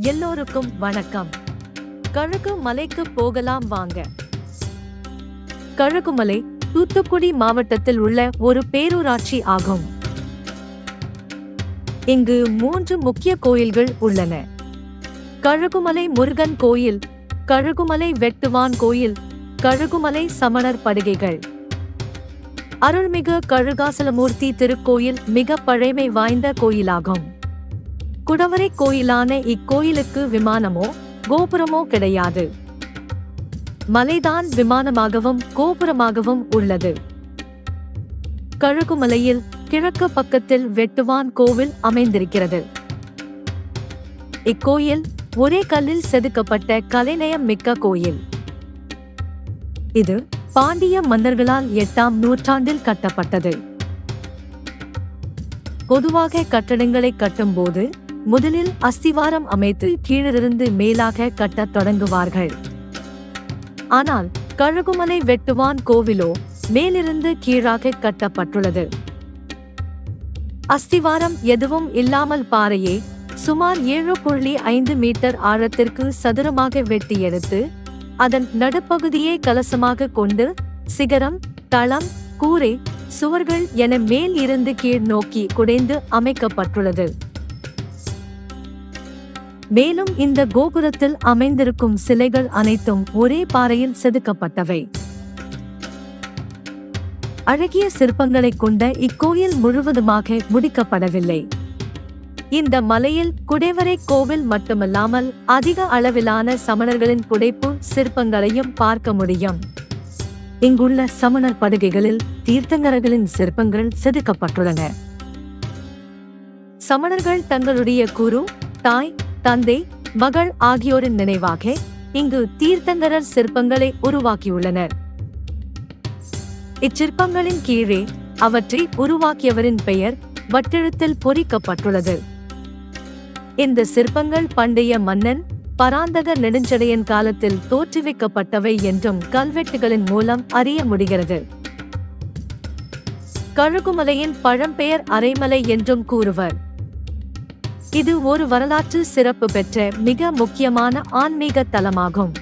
எல்லோருக்கும் வணக்கம். கழுகு மலைக்கு போகலாம் வாங்க. கழுகுமலை தூத்துக்குடி மாவட்டத்தில் உள்ள ஒரு பேரூராட்சி ஆகும். இங்கு மூன்று முக்கிய கோயில்கள் உள்ளன. கழுகுமலை முருகன் கோயில் கழுகுமலை வெட்டுவான் கோயில் கழுகுமலை சமணர் படுகைகள். அருள்மிகு கழுகாசலமூர்த்தி திருக்கோயில் மிக பழமை வாய்ந்த கோயிலாகும். குடவரை கோயிலான இக்கோயிலுக்கு விமானமோ கோபுரமோ கிடையாது. மலைதான் விமானமாகவும் கோபுரமாகவும் உள்ளது. கழுகுமலையில் கிழக்கு பக்கத்தில் வெட்டுவான் கோவில் அமைந்திருக்கிறது. இக்கோயில் ஒரே கல்லில் செதுக்கப்பட்ட கலைநயம் மிக்க கோயில். இது பாண்டிய மன்னர்களால் எட்டாம் நூற்றாண்டில் கட்டப்பட்டது. பொதுவாக கட்டடங்களை கட்டும்போது முதலில் அஸ்திவாரம் அமைத்து கீழிருந்து மேலாக கட்டத் தொடங்குவார்கள். ஆனால் கழுகுமலை வெட்டுவான் கோவிலோ மேலிருந்து கீழாக கட்டப்பட்டுள்ளது. அஸ்திவாரம் எதுவும் இல்லாமல் பாறையே சுமார் ஏழு புள்ளி ஐந்து மீட்டர் ஆழத்திற்கு சதுரமாக வெட்டி எடுத்து அதன் நடுப்பகுதியை கலசமாக கொண்டு சிகரம் தளம் கூரை சுவர்கள் என மேல் இருந்து கீழ் நோக்கி குடைந்து அமைக்கப்பட்டுள்ளது. மேலும் இந்த கோபுரத்தில் அமைந்திருக்கும் சிலைகள் அனைத்தும் ஒரே பாறையில் செதுக்கப்பட்டவை. அழகிய சிற்பங்களைக் கொண்ட இக்கோயில் முழுவதுமாக முடிக்கப்படவில்லை. இந்த மலையில் குடைவரை கோவில் மட்டுமல்லாமல் அதிக அளவிலான சமணர்களின் புடைப்பு சிற்பங்களையும் பார்க்க முடியும். இங்குள்ள சமணர் படுகைகளில் தீர்த்தங்கரர்களின் சிற்பங்கள் செதுக்கப்பட்டுள்ளன. சமணர்கள் தங்களுடைய குரு தாய் தந்தை மகள் ஆகியோரின் நினைவாக இங்கு தீர்த்தங்கரர் சிற்பங்களை உருவாக்கியுள்ளனர். இச்சிற்பங்களின் கீழே அவற்றை உருவாக்கியவரின் பெயர் வட்டெழுத்தில் பொறிக்கப்பட்டுள்ளது. இந்த சிற்பங்கள் பண்டைய மன்னன் பராந்தக நெடுஞ்சடையன் காலத்தில் தோற்றுவிக்கப்பட்டவை என்றும் கல்வெட்டுகளின் மூலம் அறிய முடிகிறது. கழுகுமலையின் பழம்பெயர் அரைமலை என்றும் கூறுவர். இது ஒரு வரலாற்று சிறப்பு பெற்ற மிக முக்கியமான ஆன்மீக தலமாகும்.